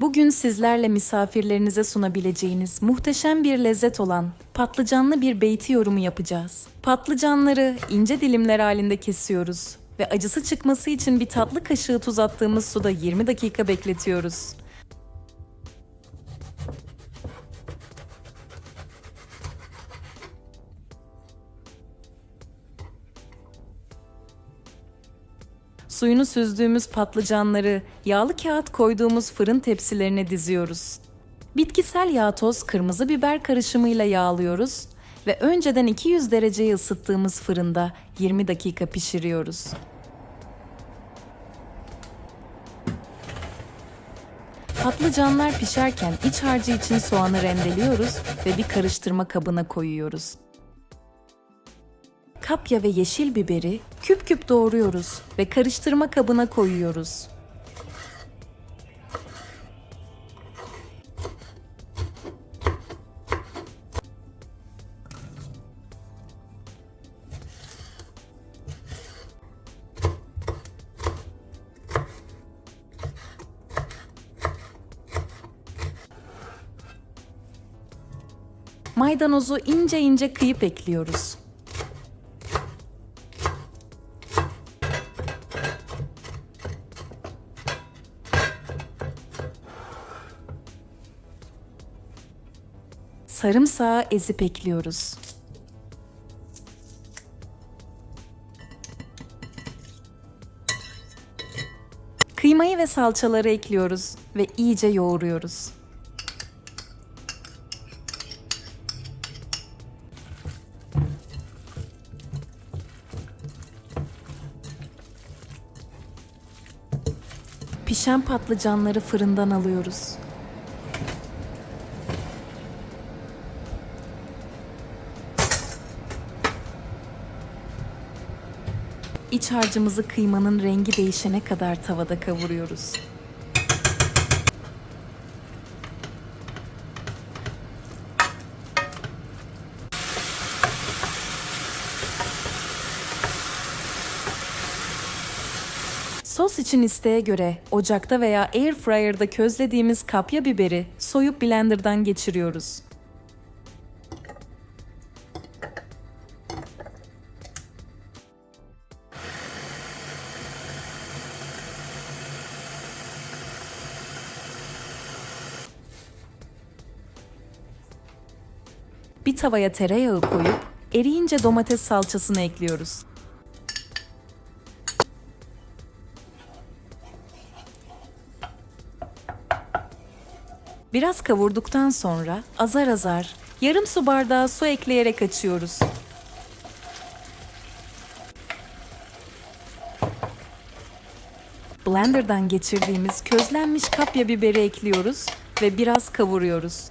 Bugün sizlerle misafirlerinize sunabileceğiniz muhteşem bir lezzet olan patlıcanlı bir beyti yorumu yapacağız. Patlıcanları ince dilimler halinde kesiyoruz ve acısı çıkması için bir tatlı kaşığı tuz attığımız suda 20 dakika bekletiyoruz. Suyunu süzdüğümüz patlıcanları yağlı kağıt koyduğumuz fırın tepsilerine diziyoruz. Bitkisel yağ toz kırmızı biber karışımıyla yağlıyoruz ve önceden 200 dereceye ısıttığımız fırında 20 dakika pişiriyoruz. Patlıcanlar pişerken iç harcı için soğanı rendeliyoruz ve bir karıştırma kabına koyuyoruz. Kapya ve yeşil biberi küp küp doğruyoruz ve karıştırma kabına koyuyoruz. Maydanozu ince ince kıyıp ekliyoruz. Sarımsağı ezip ekliyoruz. Kıymayı ve salçaları ekliyoruz ve iyice yoğuruyoruz. Pişen patlıcanları fırından alıyoruz. İç harcımızı kıymanın rengi değişene kadar tavada kavuruyoruz. Sos için isteğe göre ocakta veya air fryer'da közlediğimiz kapya biberi soyup blenderdan geçiriyoruz. Bir tavaya tereyağı koyup eriyince domates salçasını ekliyoruz. Biraz kavurduktan sonra azar azar yarım su bardağı su ekleyerek açıyoruz. Blender'dan geçirdiğimiz közlenmiş kapya biberi ekliyoruz ve biraz kavuruyoruz.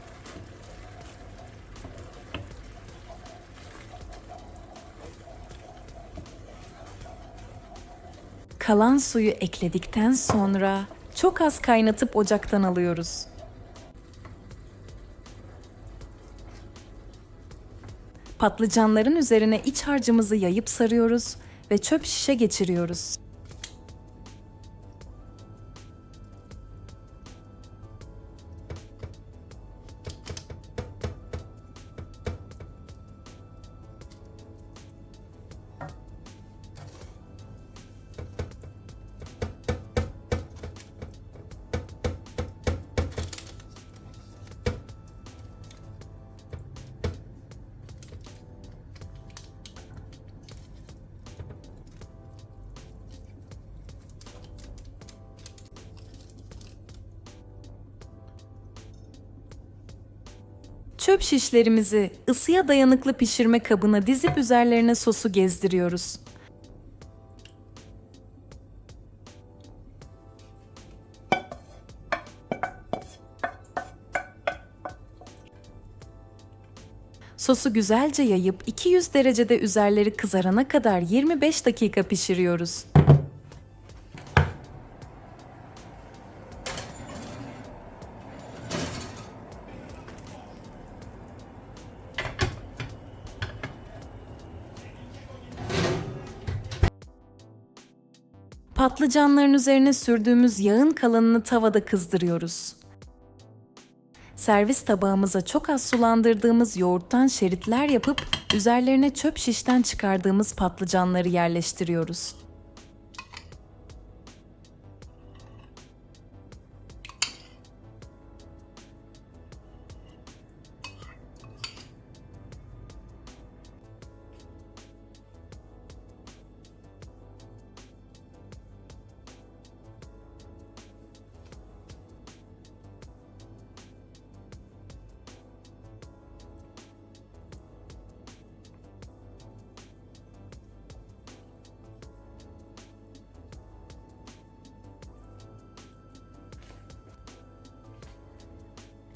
Kalan suyu ekledikten sonra çok az kaynatıp ocaktan alıyoruz. Patlıcanların üzerine iç harcımızı yayıp sarıyoruz ve çöp şişe geçiriyoruz. Çöp şişlerimizi ısıya dayanıklı pişirme kabına dizip üzerlerine sosu gezdiriyoruz. Sosu güzelce yayıp 200 derecede üzerleri kızarana kadar 25 dakika pişiriyoruz. Patlıcanların üzerine sürdüğümüz yağın kalanını tavada kızdırıyoruz. Servis tabağımıza çok az sulandırdığımız yoğurttan şeritler yapıp üzerlerine çöp şişten çıkardığımız patlıcanları yerleştiriyoruz.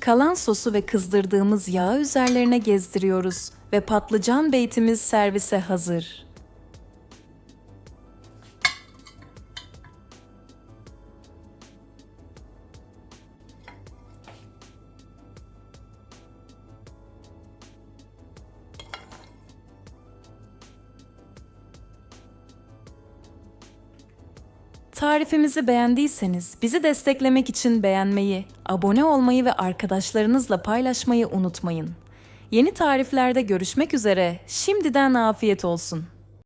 Kalan sosu ve kızdırdığımız yağı üzerlerine gezdiriyoruz ve patlıcan beytimiz servise hazır. Tarifimizi beğendiyseniz bizi desteklemek için beğenmeyi, abone olmayı ve arkadaşlarınızla paylaşmayı unutmayın. Yeni tariflerde görüşmek üzere. Şimdiden afiyet olsun.